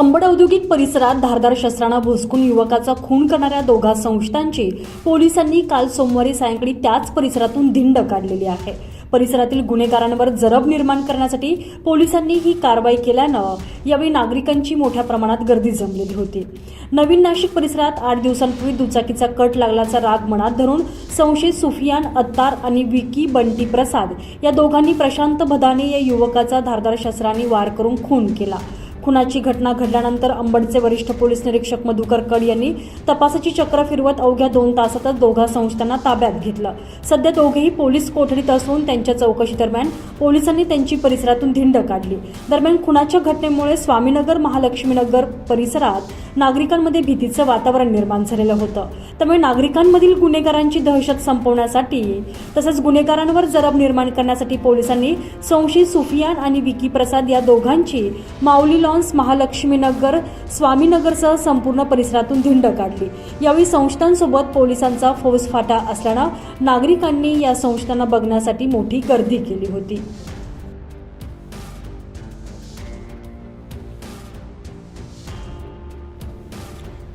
अंबड औद्योगिक परिसरात धारदार शस्त्रानं भोसकून युवकाचा खून करणाऱ्या दोघा संस्थांची पोलिसांनी काल सोमवारी सायंकाळी त्याच परिसरातून धिंड काढलेली आहे. परिसरातील गुन्हेगारांवर जरब निर्माण करण्यासाठी पोलिसांनी ही कारवाई केल्यानं यावेळी नागरिकांची मोठ्या प्रमाणात गर्दी जमलेली होती. नवीन नाशिक परिसरात आठ दिवसांपूर्वी दुचाकीचा कट लागल्याचा राग मनात धरून संशयित सुफियान अत्तार आणि विकी बंटी प्रसाद या दोघांनी प्रशांत भदाने या युवकाचा धारदार शस्त्राने वार करून खून केला. खुनाची घटना घडल्यानंतर अंबडचे वरिष्ठ पोलीस निरीक्षक मधुकर कड यांनी तपासाची चक्र फिरवत अवघ्या दोन तासातच दोघा संस्थांना ताब्यात घेतलं. सध्या दोघेही पोलीस कोठडीत असून त्यांच्या चौकशी दरम्यान पोलिसांनी त्यांची परिसरातून धिंड काढली. दरम्यान खुनाच्या घटनेमुळे स्वामीनगर महालक्ष्मीनगर परिसरात नागरिकांमध्ये भीतीचं वातावरण निर्माण झालेलं होतं. त्यामुळे नागरिकांमधील गुन्हेगारांची दहशत संपवण्यासाठी तसंच गुन्हेगारांवर जरब निर्माण करण्यासाठी पोलिसांनी संशयित सुफियान आणि विकी प्रसाद या दोघांची माऊली लॉन्स महालक्ष्मीनगर स्वामीनगरसह संपूर्ण परिसरातून धिंड काढली. यावेळी संस्थांसोबत पोलिसांचा फौजफाटा असल्यानं नागरिकांनी या संस्थांना बघण्यासाठी मोठी गर्दी केली होती.